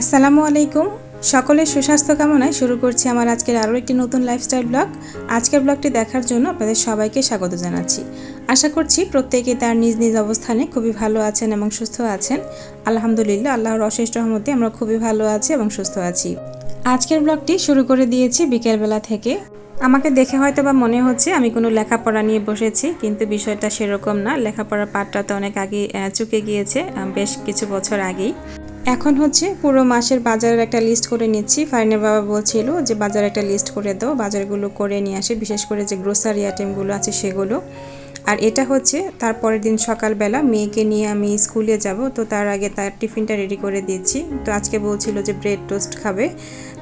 আসসালামু আলাইকুম। সকলের সুস্বাস্থ্য কামনায় শুরু করছি আমার আজকের আরও একটি নতুন লাইফস্টাইল ব্লগ আজকের ব্লগটি দেখার জন্য আপনাদের সবাইকে স্বাগত জানাচ্ছি। আশা করছি প্রত্যেকে তার নিজ নিজ অবস্থানে খুবই ভালো আছেন এবং সুস্থ আছেন। আলহামদুলিল্লাহ, আল্লাহর অশেষ রহমতে আমরা খুবই ভালো আছি এবং সুস্থ আছি। আজকের ব্লগটি শুরু করে দিয়েছি বিকেলবেলা থেকে। আমাকে দেখে হয়তো বা মনে হচ্ছে আমি কোনো লেখাপড়া নিয়ে বসেছি, কিন্তু বিষয়টা সেরকম না। লেখাপড়ার পাঠটা তো অনেক আগে চুকে গিয়েছে বেশ কিছু বছর আগেই। এখন হচ্ছে পুরো মাসের বাজারের একটা লিস্ট করে নিচ্ছি। ফাইনের বাবা বলছিল যে, বাজার একটা লিস্ট করে দাও। বাজারগুলো করে নিয়ে আসে। বিশেষ করে যে গ্রোসারি আইটেমগুলো আছে সেগুলো। আর এটা হচ্ছে তারপরের দিন সকালবেলা মেয়েকে নিয়ে আমি স্কুলে যাব। তো তার আগে তার টিফিনটা রেডি করে দিচ্ছি। তো আজকে বলছিল যে ব্রেড টোস্ট খাবে।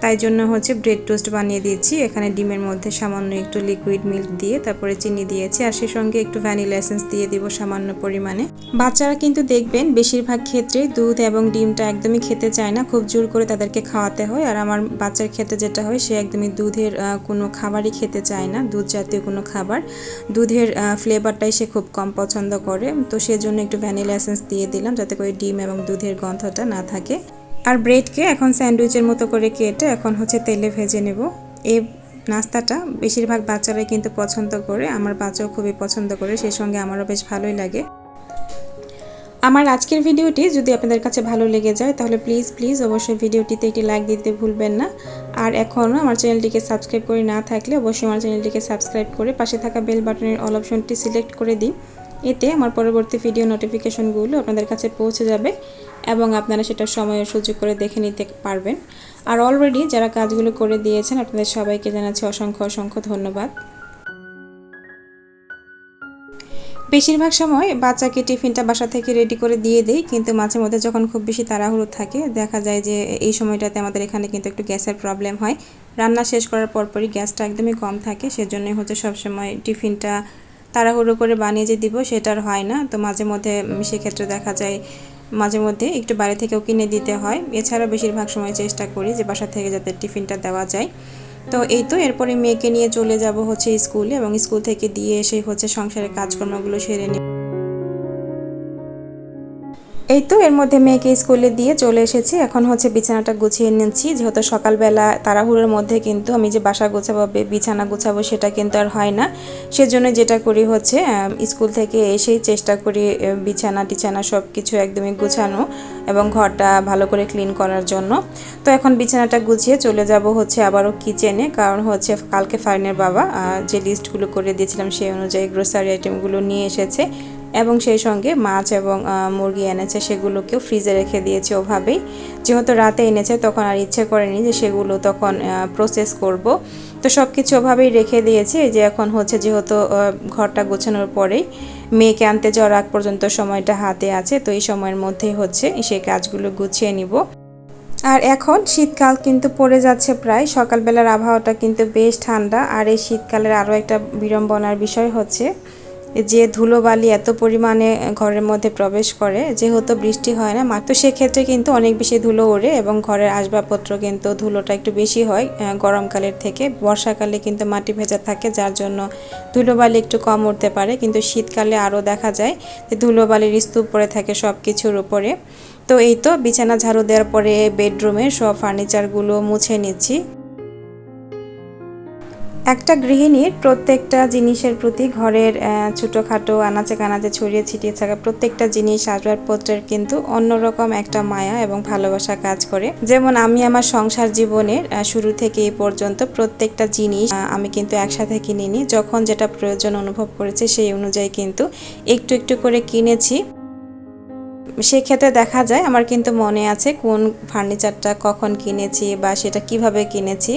তাই জন্য হচ্ছে ব্রেড টোস্ট বানিয়ে দিয়েছি। এখানে ডিমের মধ্যে সামান্য একটু লিকুইড মিল্ক দিয়ে তারপরে চিনি দিয়েছি আর সেই সঙ্গে একটু ভ্যানিলা এসেন্স দিয়ে দিব সামান্য পরিমাণে। বাচ্চারা কিন্তু দেখবেন বেশিরভাগ ক্ষেত্রে দুধ এবং ডিমটা একদমই খেতে চায় না, খুব জোর করে তাদেরকে খাওয়াতে হয়। আর আমার বাচ্চার ক্ষেত্রে যেটা হয়, সে একদমই দুধের কোনো খাবারই খেতে চায় না, দুধ জাতীয় কোনো খাবার। দুধের ফ্লেভারটাই সে খুব কম পছন্দ করে। তো সেজন্য একটু ভ্যানিলা এসেন্স দিয়ে দিলাম যাতে করে ডিম এবং দুধের গন্ধটা না থাকে। আর ব্রেডকে এখন স্যান্ডউইচের মতো করে কেটে এখন হচ্ছে তেলে ভেজে নেব। এই নাস্তাটা বেশিরভাগ বাচ্চারাই কিন্তু পছন্দ করে, আমার বাচ্চাও খুবই পছন্দ করে, সেই সঙ্গে আমারও বেশ ভালোই লাগে। আমার আজকের ভিডিওটি যদি আপনাদের কাছে ভালো লেগে যায়, তাহলে প্লিজ প্লিজ অবশ্যই ভিডিওটিতে একটি লাইক দিতে ভুলবেন না। আর এখনও আমার চ্যানেলটিকে সাবস্ক্রাইব করে না থাকলে অবশ্যই আমার চ্যানেলটিকে সাবস্ক্রাইব করে পাশে থাকা বেল বাটনের অল অপশনটি সিলেক্ট করে দিন। এতে আমার পরবর্তী ভিডিও নোটিফিকেশনগুলো আপনাদের কাছে পৌঁছে যাবে এবং আপনারা সেটা সময় সুযোগ করে দেখে নিতে পারবেন। আর অলরেডি যারা কাজগুলো করে দিয়েছেন, আপনাদের সবাইকে জানাচ্ছি অসংখ্য অসংখ্য ধন্যবাদ। বেশিরভাগ সময় বাচ্চাকে টিফিনটা বাসা থেকে রেডি করে দিয়ে দেই, কিন্তু মাঝে মধ্যে যখন খুব বেশি তাড়াহুড়ো থাকে, দেখা যায় যে এই সময়টাতে আমাদের এখানে কিন্তু একটু গ্যাসের প্রবলেম হয়। রান্না শেষ করার পরপরই গ্যাসটা একদমই কম থাকে, সেজন্যই হচ্ছে সবসময় টিফিনটা তাড়াহুড়ো করে বানিয়ে যে দিব সেটার হয় না। তো মাঝে মধ্যে সেক্ষেত্রে দেখা যায় মাঝে মধ্যে একটু বাইরে থেকেও কিনে দিতে হয়। এছাড়া বেশিরভাগ সময় চেষ্টা করি যে বাসা থেকে যাতে টিফিনটা দেওয়া যায়। তো এই তো, এরপরে মেয়েকে নিয়ে চলে যাব হচ্ছে স্কুলে এবং স্কুল থেকে দিয়ে এসে হচ্ছে সংসারের কাজকর্মগুলো সেরে নিই এই তো এর মধ্যে মেয়েকে স্কুলে দিয়ে চলে এসেছি। এখন হচ্ছে বিছানাটা গুছিয়ে নিচ্ছি। যেহেতু সকালবেলা তাড়াহুড়োর মধ্যে কিন্তু আমি যে বাসা গোছাবো বিছানা গোছাবো সেটা কিন্তু আর হয় না। সেজন্য যেটা করি হচ্ছে স্কুল থেকে এসেই চেষ্টা করি বিছানা টিছানা সব কিছু একদমই গুছানো এবং ঘরটা ভালো করে ক্লিন করার জন্য। তো এখন বিছানাটা গুছিয়ে চলে যাব হচ্ছে আবারও কিচেনে। কারণ হচ্ছে কালকে ফাইনের বাবা যে লিস্টগুলো করে দিয়েছিলাম সেই অনুযায়ী গ্রোসারি আইটেমগুলো নিয়ে এসেছে। এবং সেই সঙ্গে মাছ এবং মুরগি এনেছে, সেগুলোকেও ফ্রিজে রেখে দিয়েছে ওভাবেই। যেহেতু রাতে এনেছে, তখন আর ইচ্ছে করেনি যে সেগুলো তখন প্রসেস করব। তো সব কিছু ওভাবেই রেখে দিয়েছি। যে এখন হচ্ছে যেহেতু ঘরটা গোছানোর পরেই মেয়েকে আনতে যাওয়ার আগ পর্যন্ত সময়টা হাতে আছে, তো এই সময়ের মধ্যেই হচ্ছে সেই কাজগুলো গুছিয়ে নিব। আর এখন শীতকাল কিন্তু পড়ে যাচ্ছে প্রায়। সকালবেলার আবহাওয়াটা কিন্তু বেশ ঠান্ডা। আর এই শীতকালের আরও একটা বিড়ম্বনার বিষয় হচ্ছে যে ধুলোবালি এত পরিমাণে ঘরের মধ্যে প্রবেশ করে, যেহেতু বৃষ্টি হয় না, মাত্র সেক্ষেত্রে কিন্তু অনেক বেশি ধুলো ওড়ে এবং ঘরের আসবাবপত্র কিন্তু ধুলোটা একটু বেশি হয় গরমকালের থেকে। বর্ষাকালে কিন্তু মাটি ভেজা থাকে, যার জন্য ধুলোবালি একটু কম উঠতে পারে। কিন্তু শীতকালে আরও দেখা যায় যে ধুলোবালির স্তূপ পড়ে থাকে সব কিছুর উপরে। তো এই তো বিছানা ঝাড়ু দেওয়ার পরে বেডরুমের সব ফার্নিচারগুলো মুছে নিচ্ছি। একটা গৃহিণীর প্রত্যেকটা জিনিসের প্রতি ঘরের ছোটোখাটো আনাচে কানাচে ছড়িয়ে ছিটিয়ে থাকা প্রত্যেকটা জিনিস, আসবাবপত্রের কিন্তু অন্যরকম একটা মায়া এবং ভালোবাসা কাজ করে। যেমন আমি আমার সংসার জীবনের শুরু থেকে এই পর্যন্ত প্রত্যেকটা জিনিস আমি কিন্তু একসাথে কিনিনি। যখন যেটা প্রয়োজন অনুভব করেছে, সেই অনুযায়ী কিন্তু একটু একটু করে কিনেছি। সেক্ষেত্রে দেখা যায়, আমার কিন্তু মনে আছে কোন ফার্নিচারটা কখন কিনেছি বা সেটা কীভাবে কিনেছি।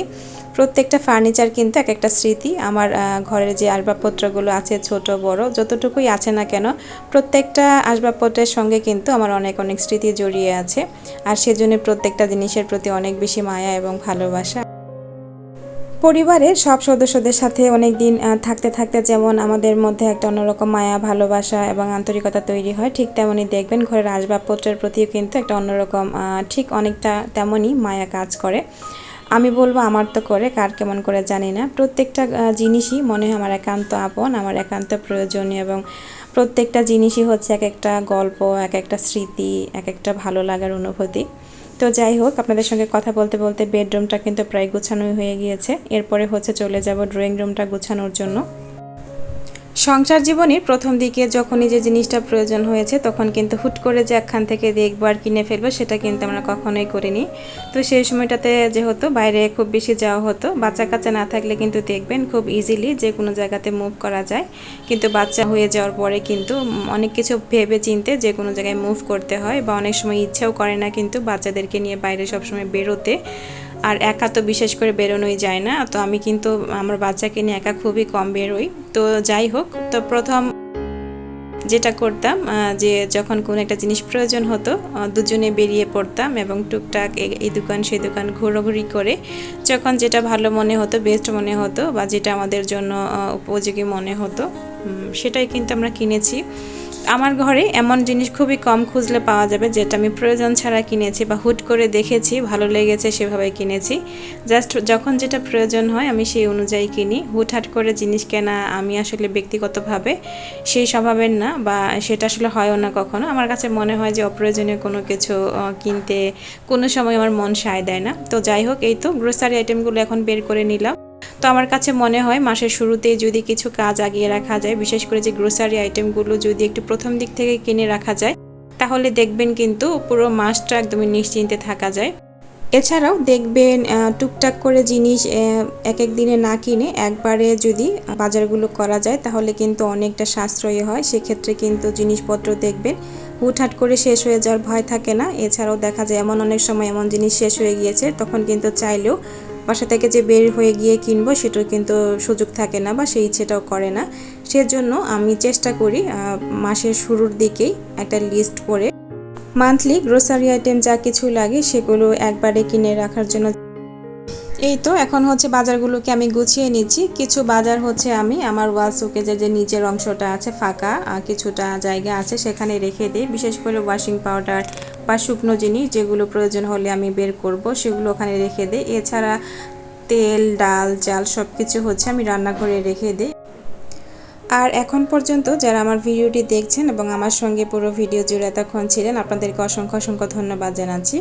প্রত্যেকটা ফার্নিচার কিন্তু এক একটা স্মৃতি। আমার ঘরের যে আসবাবপত্রগুলো আছে, ছোট, বড়, যতটুকুই আছে না কেন, প্রত্যেকটা আসবাবপত্রের সঙ্গে কিন্তু আমার অনেক অনেক স্মৃতি জড়িয়ে আছে। আর সেজন্য প্রত্যেকটা জিনিসের প্রতি অনেক বেশি মায়া এবং ভালোবাসা। পরিবারের সব সদস্যদের সাথে অনেক দিন থাকতে থাকতে যেমন আমাদের মধ্যে একটা অন্যরকম মায়া, ভালোবাসা এবং আন্তরিকতা তৈরি হয়, ঠিক তেমনই দেখবেন ঘরের আসবাবপত্রের প্রতিও কিন্তু একটা অন্যরকম ঠিক অনেকটা তেমনই মায়া কাজ করে। আমি বলব আমার তো করে, কার কেমন করে জানি না। প্রত্যেকটা জিনিসই মনে হয় আমার একান্ত আপন, আমার একান্ত প্রয়োজনীয় এবং প্রত্যেকটা জিনিসই হচ্ছে এক একটা গল্প এক একটা স্মৃতি এক একটা ভালো লাগার অনুভূতি। তো যাই হোক, আপনাদের সঙ্গে কথা বলতে বলতে বেডরুমটা কিন্তু প্রায় গুছানোই হয়ে গিয়েছে। এরপরে হচ্ছে চলে যাব ড্রয়িং রুমটা গুছানোর জন্য। সংসার জীবনের প্রথম দিকে যখনই যে জিনিসটা প্রয়োজন হয়েছে, তখন কিন্তু হুট করে যে একখান থেকে দেখব আর কিনে ফেলব, সেটা কিন্তু আমরা কখনোই করিনি। তো সেই সময়টাতে যেহেতু বাইরে খুব বেশি যাওয়া হতো বাচ্চা কাচ্চা না থাকলে কিন্তু দেখবেন খুব ইজিলি যে কোনো জায়গাতে মুভ করা যায়। কিন্তু বাচ্চা হয়ে যাওয়ার পরে কিন্তু অনেক কিছু ভেবে চিনতে যে কোনো জায়গায় মুভ করতে হয় বা অনেক সময় ইচ্ছাও করে না কিন্তু বাচ্চাদেরকে নিয়ে বাইরে সবসময় বেরোতে। আর একা তো বিশেষ করে বেরোনোই যায় না, তো আমি কিন্তু আমার বাচ্চাকে নিয়ে একা খুবই কম বেরোই। তো যাই হোক, তো প্রথম যেটা করতাম যে যখন কোনো একটা জিনিস প্রয়োজন হতো দুজনে বেরিয়ে পড়তাম এবং টুকটাক এই দোকান সেই দোকান ঘোরাঘুরি করে যখন যেটা ভালো মনে হতো বেস্ট মনে হতো বা যেটা আমাদের জন্য উপযোগী মনে হতো সেটাই কিন্তু আমরা কিনেছি। আমার ঘরে এমন জিনিস খুবই কম খুঁজলে পাওয়া যাবে, যেটা আমি প্রয়োজন ছাড়া কিনেছি বা হুট করে দেখেছি, ভালো লেগেছে সেভাবে কিনেছি। জাস্ট যখন যেটা প্রয়োজন হয় আমি সেই অনুযায়ী কিনি। হুটহাট করে জিনিস কেনা আমি আসলে ব্যক্তিগতভাবে সেই স্বভাবের না বা সেটা আসলে হয়ও না কখনো। আমার কাছে মনে হয় যে অপ্রয়োজনীয় কোনো কিছু কিনতে কোনো সময় আমার মন সায় দেয় না। তো যাই হোক, এই তো গ্রোসারি আইটেমগুলো এখন বের করে নিলাম। তো আমার কাছে মনে হয় মাসের শুরুতে যদি কিছু কাজ আগিয়ে রাখা যায়, বিশেষ করে যে গ্রোসারি আইটেমগুলো যদি একটু প্রথম দিক থেকে কিনে রাখা যায়, তাহলে দেখবেন কিন্তু পুরো মাসটা একদমই নিশ্চিন্তে থাকা যায়। এছাড়াও দেখবেন টুকটাক করে জিনিস এক এক দিনে না কিনে একবারে যদি বাজারগুলো করা যায়, তাহলে কিন্তু অনেকটা সাশ্রয়ী হয়। সেক্ষেত্রে কিন্তু জিনিসপত্র দেখবেন হুটহাট করে শেষ হয়ে যাওয়ার ভয় থাকে না। এছাড়াও দেখা যায় এমন অনেক সময় এমন জিনিস শেষ হয়ে গিয়েছে, তখন কিন্তু চাইলেও বাসা থেকে যে বের হয়ে গিয়ে কিনবো সেটার কিন্তু সুযোগ থাকে না বা সেই ইচ্ছেটাও করে না। সেজন্য আমি চেষ্টা করি মাসের শুরুর দিকেই একটা লিস্ট করে। মান্থলি গ্রোসারি আইটেম যা কিছু লাগে সেগুলো একবারে কিনে রাখার জন্য এই তো, এখন হচ্ছে বাজারগুলোকে আমি গুছিয়ে নিচ্ছি। কিছু বাজার হচ্ছে আমি, আমার ওয়াল শোকেজের যে নিচের অংশটা আছে ফাঁকা কিছুটা জায়গা আছে সেখানে রেখে দিই। বিশেষ করে ওয়াশিং পাউডার বা শুকনো জিনিস যেগুলো প্রয়োজন হলে আমি বের করব, সেগুলো ওখানে রেখে দিই। এছাড়া তেল, ডাল, চাল সব কিছু হচ্ছে আমি রান্নাঘরে রেখে দিই। আর এখন পর্যন্ত যারা আমার ভিডিওটি দেখছেন এবং আমার সঙ্গে পুরো ভিডিও জুড়ে এতক্ষণ ছিলেন, আপনাদেরকে অসংখ্য অসংখ্য ধন্যবাদ জানাচ্ছি।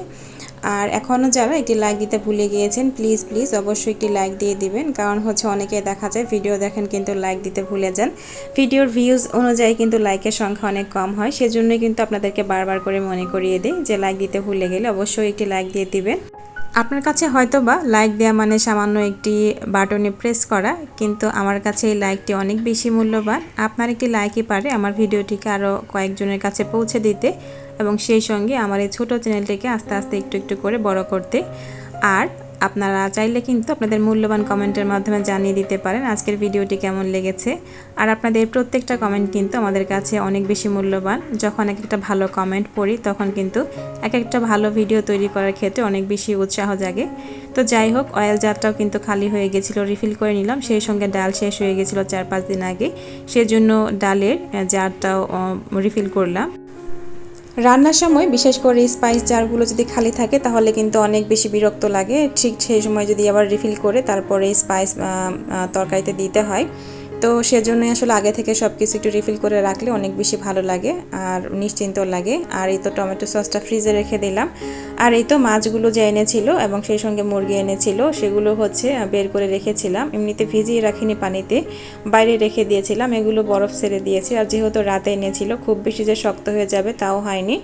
আর এখনও যারা একটি লাইক দিতে ভুলে গিয়েছেন প্লিজ প্লিজ অবশ্যই একটি লাইক দিয়ে দিবেন। কারণ হচ্ছে অনেকে দেখা যায় ভিডিও দেখেন কিন্তু লাইক দিতে ভুলে যান। ভিডিওর ভিউজ অনুযায়ী কিন্তু লাইকের সংখ্যা অনেক কম হয়। সেজন্যই কিন্তু আপনাদেরকে বারবার করে মনে করিয়ে দিই যে লাইক দিতে ভুলে গেলে অবশ্যই একটি লাইক দিয়ে দিবেন। আপনার কাছে হয়তো বা লাইক দেওয়া মানে সামান্য একটি বাটনে প্রেস করা, কিন্তু আমার কাছে এই লাইকটি অনেক বেশি মূল্যবান। আপনার একটি লাইকই পারে আমার ভিডিওটিকে আরও কয়েকজনের কাছে পৌঁছে দিতে। এবং সেই সঙ্গে আমার এই ছোটো চ্যানেলটিকে আস্তে আস্তে একটু একটু করে বড় করতে। আর আপনারা চাইলে কিন্তু আপনাদের মূল্যবান কমেন্টের মাধ্যমে জানিয়ে দিতে পারেন আজকের ভিডিওটি কেমন লেগেছে। আর আপনাদের প্রত্যেকটা কমেন্ট কিন্তু আমাদের কাছে অনেক বেশি মূল্যবান। যখন এক একটা ভালো কমেন্ট পড়ি, তখন কিন্তু এক একটা ভালো ভিডিও তৈরি করার ক্ষেত্রে অনেক বেশি উৎসাহ জাগে। তো যাই হোক, অয়েল জারটাও কিন্তু খালি হয়ে গেছিল রিফিল করে নিলাম। সেই সঙ্গে ডাল শেষ হয়ে গেছিল চার পাঁচ দিন আগে। সেজন্য ডালের জারটাও রিফিল করলাম। রান্নার সময় বিশেষ করে স্পাইস জারগুলো যদি খালি থাকে, তাহলে কিন্তু অনেক বেশি বিরক্ত লাগে। ঠিক সেই সময় যদি আবার রিফিল করে তারপরে স্পাইস তরকারিতে দিতে হয়। তো সেজন্যই আসলে আগে থেকে সব কিছু একটু রিফিল করে রাখলে অনেক বেশি ভালো লাগে আর নিশ্চিন্ত লাগে। আর এই তো টমেটো সসটা ফ্রিজে রেখে দিলাম। আর এই তো মাছগুলো যে এনেছিল এবং সেই সঙ্গে মুরগি এনেছিল, সেগুলো হচ্ছে বের করে রেখেছিলাম। এমনিতে ভিজিয়ে রাখিনি পানিতে, বাইরে রেখে দিয়েছিলাম। এগুলো বরফ ছেড়ে দিয়েছি। আর যেহেতু রাতে এনেছিল, খুব বেশি যে শক্ত হয়ে যাবে তাও হয়নি।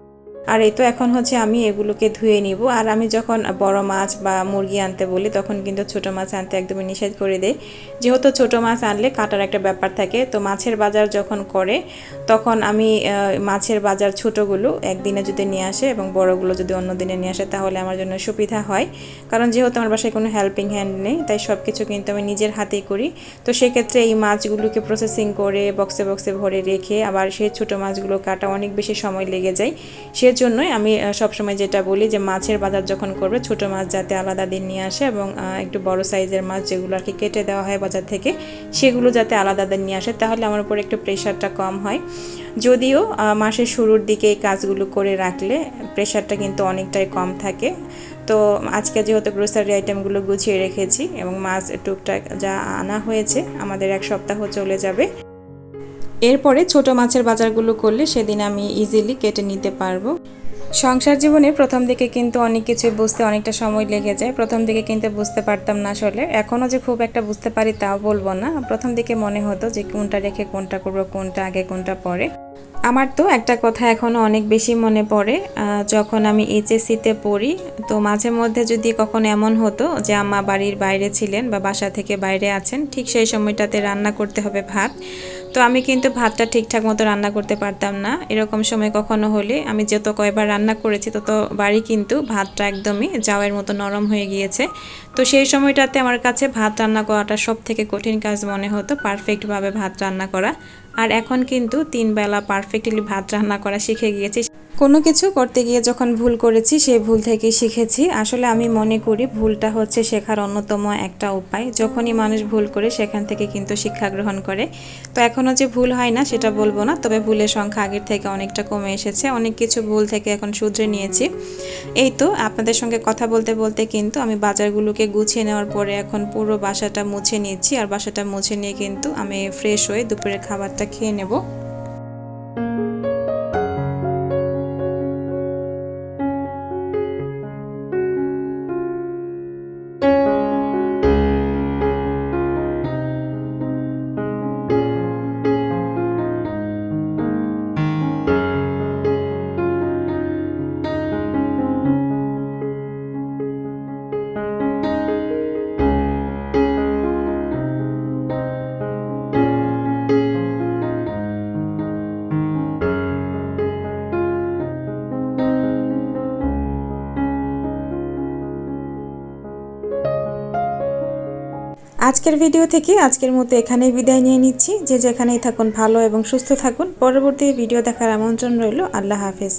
আর এই তো এখন হচ্ছে আমি এগুলোকে ধুয়ে নিব। আর আমি যখন বড় মাছ বা মুরগি আনতে বলি, তখন কিন্তু ছোট মাছ আনতে একদমই নিষেধ করে দেয় যেহেতু ছোট মাছ আনলে কাটার একটা ব্যাপার থাকে, তো মাছের বাজার যখন করে, তখন আমি মাছের বাজার ছোটোগুলো একদিনে যদি নিয়ে আসে এবং বড়গুলো যদি অন্য দিনে নিয়ে আসে, তাহলে আমার জন্য সুবিধা হয়। কারণ যেহেতু আমার বাসায় কোনো হেল্পিং হ্যান্ড নেই, তাই সব কিছু কিন্তু আমি নিজের হাতেই করি। তো সেক্ষেত্রে এই মাছগুলোকে প্রসেসিং করে বক্সে বক্সে ভরে রেখে আবার সেই ছোটো মাছগুলো কাটা অনেক বেশি সময় লেগে যায়। সে জন্যই আমি সবসময় যেটা বলি যে মাছের বাজার যখন করবে, ছোট মাছ যাতে আলাদা দিন নিয়ে আসে এবং একটু বড় সাইজের মাছ যেগুলো আর কি কেটে দেওয়া হয় বাজার থেকে, সেগুলো যাতে আলাদা দিন নিয়ে আসে, তাহলে আমার উপর একটু প্রেশারটা কম হয়। যদিও মাসের শুরুর দিকে এই কাজগুলো করে রাখলে প্রেশারটা কিন্তু অনেকটাই কম থাকে। তো আজকে যেহেতু গ্রোসারি আইটেমগুলো গুছিয়ে রেখেছি এবং মাছ টুকটাক যা আনা হয়েছে, আমাদের এক সপ্তাহ চলে যাবে। এরপরে ছোট মাছের বাজারগুলো করলে সেদিন আমি ইজিলি কেটে নিতে পারব। সংসার জীবনে প্রথম দিকে কিন্তু অনেক কিছু বুঝতে অনেকটা সময় লেগে যায়। প্রথম দিকে কিন্তু বুঝতে পারতাম না আসলে। এখনও যে খুব একটা বুঝতে পারি তাও বলব না। প্রথম দিকে মনে হতো যে কোনটা রেখে কোনটা করব, কোনটা আগে, কোনটা পরে। আমার তো একটা কথা এখনও অনেক বেশি মনে পড়ে যখন আমি এইচএসসিতে পড়ি, তো মাঝে মধ্যে যদি কখনো এমন হতো যে আম্মা বাড়ির বাইরে ছিলেন বা বাসা থেকে বাইরে আছেন, ঠিক সেই সময়টাতে রান্না করতে হবে ভাত। তো আমি কিন্তু ভাতটা ঠিকঠাক মতো রান্না করতে পারতাম না। এরকম সময় কখনো হলে আমি যত কয়বার রান্না করেছি, তত বাড়ি কিন্তু ভাতটা একদমই জাওয়ের মতো নরম হয়ে গিয়েছে। তো সেই সময়টাতে আমার কাছে ভাত রান্না করাটা সব থেকে কঠিন কাজ মনে হতো পারফেক্টভাবে ভাত রান্না করা। আর এখন কিন্তু তিন বেলা পারফেক্টলি ভাত রান্না করা শিখে গিয়েছি। কোনো কিছু করতে গিয়ে যখন ভুল করেছি, সেই ভুল থেকেই শিখেছি। আসলে আমি মনে করি ভুলটা হচ্ছে শেখার অন্যতম একটা উপায়। যখনই মানুষ ভুল করে, সেখান থেকে কিন্তু শিক্ষা গ্রহণ করে। তো এখনও যে ভুল হয় না, সেটা বলব না। তবে ভুলের সংখ্যা আগের থেকে অনেকটা কমে এসেছে। অনেক কিছু ভুল থেকে এখন শুধরে নিয়েছি। এই তো, আপনাদের সঙ্গে কথা বলতে বলতে কিন্তু আমি বাজারগুলোকে গুছিয়ে নেওয়ার পরে এখন পুরো বাসাটা মুছে নিয়েছি। আর বাসাটা মুছে নিয়ে কিন্তু আমি ফ্রেশ হয়ে দুপুরের খাবারটা খেয়ে নেব। আজকের ভিডিও থেকে আজকের মতো এখানেই বিদায় নিয়ে নিচ্ছি। যে যেখানেই থাকুন ভালো এবং সুস্থ থাকুন। পরবর্তী ভিডিও দেখার আমন্ত্রণ রইল। আল্লাহ হাফেজ।